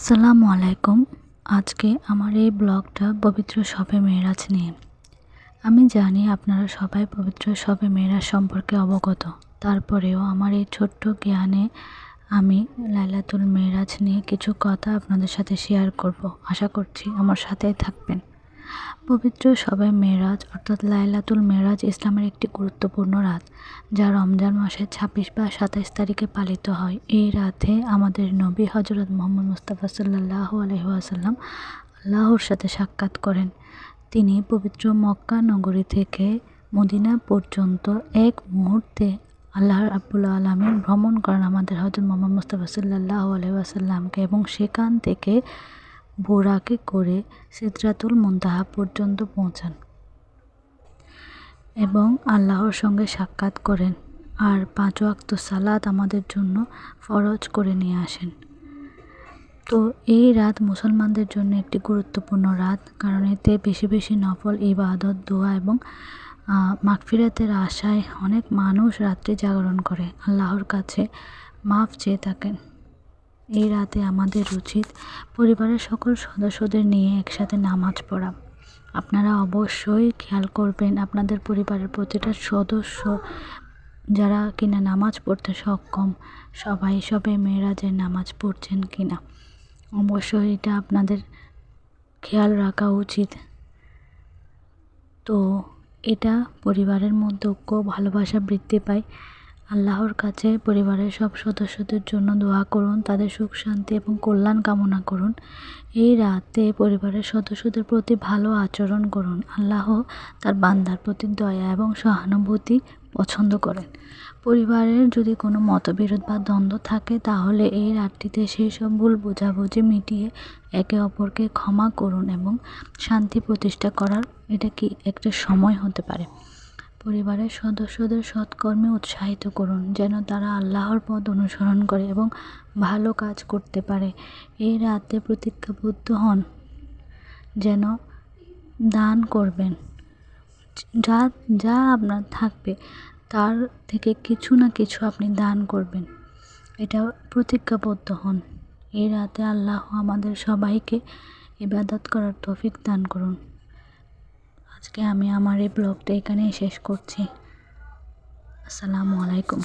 আসসালামু আলাইকুম আজকে আমার এই ব্লগটা পবিত্র শবে মেয়েরাজ নিয়ে। আমি জানি আপনারা সবাই পবিত্র শবে মেয়েরাজ সম্পর্কে অবগত। তারপরেও আমার এই ছোট্ট জ্ঞানে আমি লাইলাতুল মেয়েরাজ নিয়ে কিছু কথা আপনাদের সাথে শেয়ার করব। আশা করছি আমার সাথেই থাকবেন। পবিত্র শবে মেরাজ, অর্থাৎ লাইলাতুল মেরাজ ইসলামের একটি গুরুত্বপূর্ণ রাত, যা রমজান মাসের ছাব্বিশ বা সাতাইশ তারিখে পালিত হয়। এই রাতে আমাদের নবী হজরত মোহাম্মদ মুস্তাফা সাল্লাহ আলহাসাল্লাম আল্লাহর সাথে সাক্ষাৎ করেন। তিনি পবিত্র মক্কা নগরী থেকে মদিনা পর্যন্ত এক মুহূর্তে আল্লাহর আব্বুল আলমিন ভ্রমণ করেন আমাদের হজরত মোহাম্মদ মুস্তাফা সাল্লাহ আলহাসাল্লামকে এবং সেখান থেকে বোরাকে করে সিদরাতুল মুনতাহা পর্যন্ত পৌঁছান এবং আল্লাহর সঙ্গে সাক্ষাৎ করেন আর পাঁচ ওয়াক্ত সালাত আমাদের জন্য ফরজ করে নিয়ে আসেন। তো এই রাত মুসলমানদের জন্য একটি গুরুত্বপূর্ণ রাত, কারণ এতে বেশি বেশি নফল, ইবাদত, দোয়া এবং মাগফিরাতের আশায় অনেক মানুষ রাত্রি জাগরণ করে। আল্লাহর কাছে মাফ চেয়ে থাকেন। এই রাতে আমাদের উচিত পরিবারের সকল সদস্যদের নিয়ে একসাথে নামাজ পড়া। আপনারা অবশ্যই খেয়াল করবেন, আপনাদের পরিবারের প্রতিটা সদস্য যারা কিনা নামাজ পড়তে সক্ষম, সবাই সবে মেয়েরা যে নামাজ পড়ছেন কিনা। অবশ্যই এটা আপনাদের খেয়াল রাখা উচিত। তো এটা পরিবারের মধ্যে ঐক্য, ভালোবাসা বৃদ্ধি পায়। আল্লাহর কাছে পরিবারের সব সদস্যদের জন্য দোয়া করুন, তাদের সুখ, শান্তি এবং কল্যাণ কামনা করুন। এই রাতে পরিবারের সদস্যদের প্রতি ভালো আচরণ করুন। আল্লাহ তার বান্দার প্রতি দয়া এবং সহানুভূতি পছন্দ করেন। পরিবারের যদি কোনো মতবিরোধ বা দ্বন্দ্ব থাকে, তাহলে এই রাতটিতে সেই সব ভুল বোঝাবুঝি মিটিয়ে একে অপরকে ক্ষমা করুন এবং শান্তি প্রতিষ্ঠা করার এটা কি একটা সময় হতে পারে। পরিবারের সদস্যদের সৎকর্মে উৎসাহিত করুন, যেন তারা আল্লাহর পথ অনুসরণ করে এবং ভালো কাজ করতে পারে। এই রাতে প্রতিজ্ঞাবদ্ধ হন, যেন দান করবেন। যা যা আপনার থাকবে, তার থেকে কিছু না কিছু আপনি দান করবেন। এটা প্রতিজ্ঞাবদ্ধ হন। এই রাতে আল্লাহ আমাদের সবাইকে ইবাদত করার তৌফিক দান করুন। আজকে আমি আমার এই ব্লগটা এখানেই শেষ করছি। আসসালামু আলাইকুম।